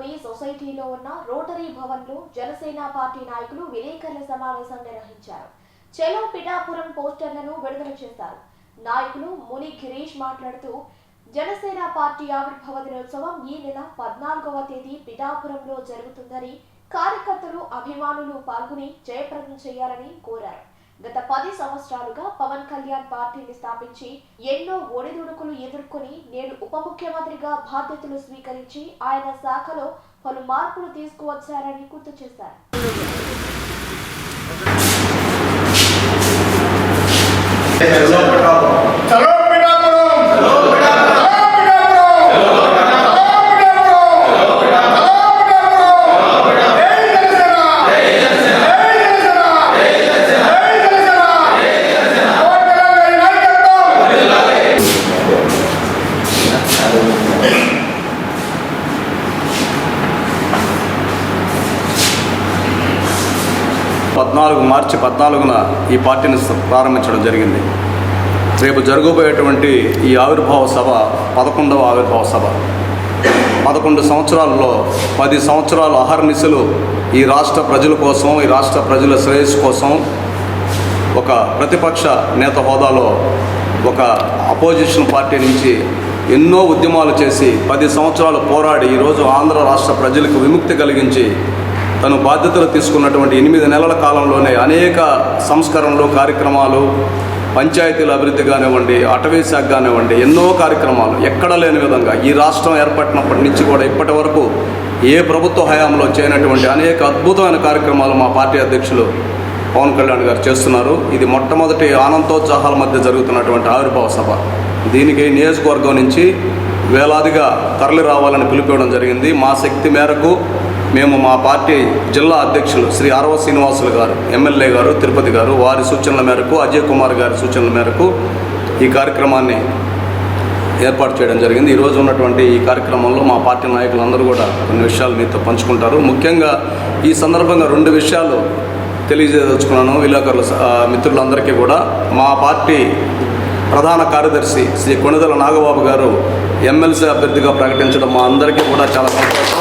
పట్టణంలోని సొసైటీలో ఉన్న రోటరీ భవన్లో జనసేన పార్టీ నాయకులు విలేకరుల సమావేశం నిర్వహించారు. చెలో పిఠాపురం పోస్టర్లను విడుదల చేశారు. నాయకులు ముని గిరీష్ మాట్లాడుతూ జనసేన పార్టీ ఆవిర్భావ దినోత్సవం ఈ నెల పద్నాలుగవ తేదీ పిఠాపురంలో జరుగుతుందని కార్యకర్తలు అభిమానులు పాల్గొని జయప్రదం చేయాలని కోరారు. గత పది సంవత్సరాలుగా పవన్ కళ్యాణ్ పార్టీని స్థాపించి ఎన్నో ఒడిదుడుకులు ఎదుర్కొని నేడు ఉప ముఖ్యమంత్రిగా బాధ్యతలు స్వీకరించి ఆయన శాఖలో పలు మార్పులు తీసుకువచ్చారని గుర్తు చేశారు. పద్నాలుగు మార్చి పద్నాలుగున ఈ పార్టీని ప్రారంభించడం జరిగింది. రేపు జరగబోయేటువంటి ఈ ఆవిర్భావ సభ పదకొండవ ఆవిర్భావ సభ. పదకొండు సంవత్సరాల్లో పది సంవత్సరాలు అహర్నిశలు ఈ రాష్ట్ర ప్రజల కోసం ఈ రాష్ట్ర ప్రజల శ్రేయస్సు కోసం ఒక ప్రతిపక్ష నేత హోదాలో ఒక అపోజిషన్ పార్టీ నుంచి ఎన్నో ఉద్యమాలు చేసి పది సంవత్సరాలు పోరాడి ఈరోజు ఆంధ్ర రాష్ట్ర ప్రజలకు విముక్తి కలిగించి తను బాధ్యతలు తీసుకున్నటువంటి ఎనిమిది నెలల కాలంలోనే అనేక సంస్కరణలు కార్యక్రమాలు పంచాయతీల అభివృద్ధి కానివ్వండి అటవీ శాఖ కానివ్వండి ఎన్నో కార్యక్రమాలు ఎక్కడ లేని విధంగా ఈ రాష్ట్రం ఏర్పడినప్పటి నుంచి కూడా ఇప్పటి వరకు ఏ ప్రభుత్వ హయాంలో చేయనటువంటి అనేక అద్భుతమైన కార్యక్రమాలు మా పార్టీ అధ్యక్షులు పవన్ కళ్యాణ్ గారు చేస్తున్నారు. ఇది మొట్టమొదటి ఆనందోత్సాహాల మధ్య జరుగుతున్నటువంటి ఆవిర్భావ సభ. దీనికి నియోజకవర్గం నుంచి వేలాదిగా తరలి రావాలని పిలిపివ్వడం జరిగింది. మా శక్తి మేరకు మేము మా పార్టీ జిల్లా అధ్యక్షులు శ్రీ ఆర్వ శ్రీనివాసులు గారు ఎమ్మెల్యే గారు తిరుపతి గారు వారి సూచనల మేరకు అజయ్ కుమార్ గారి సూచనల మేరకు ఈ కార్యక్రమాన్ని ఏర్పాటు చేయడం జరిగింది. ఈరోజు ఉన్నటువంటి ఈ కార్యక్రమంలో మా పార్టీ నాయకులందరూ కూడా కొన్ని విషయాలు మీతో పంచుకుంటారు. ముఖ్యంగా ఈ సందర్భంగా రెండు విషయాలు తెలియజేయదలుచుకున్నాను. విలేకరుల మిత్రులందరికీ కూడా. మా పార్టీ ప్రధాన కార్యదర్శి శ్రీ కొణిదల నాగబాబు గారు ఎమ్మెల్సీ అభ్యర్థిగా ప్రకటించడం మా అందరికీ కూడా చాలా సంతోషం.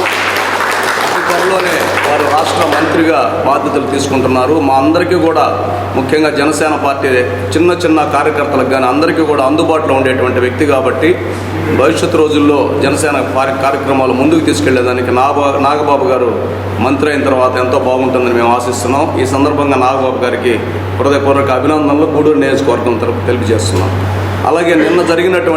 త్వరలోనే వారు రాష్ట్ర మంత్రిగా బాధ్యతలు తీసుకుంటున్నారు. మా అందరికీ కూడా ముఖ్యంగా జనసేన పార్టీ చిన్న చిన్న కార్యకర్తలకు కానీ అందరికీ కూడా అందుబాటులో ఉండేటువంటి వ్యక్తి కాబట్టి భవిష్యత్తు రోజుల్లో జనసేన కార్యక్రమాలు ముందుకు తీసుకెళ్ళేదానికి నాగబా నాగబాబు గారు మంత్రి అయిన తర్వాత ఎంతో బాగుంటుందని మేము ఆశిస్తున్నాం. ఈ సందర్భంగా నాగబాబు గారికి హృదయపూర్వక అభినందనలు. గూడూరు నియోజకవర్గం తరపు తెలియజేస్తున్నాం. అలాగే నిన్న జరిగినటువంటి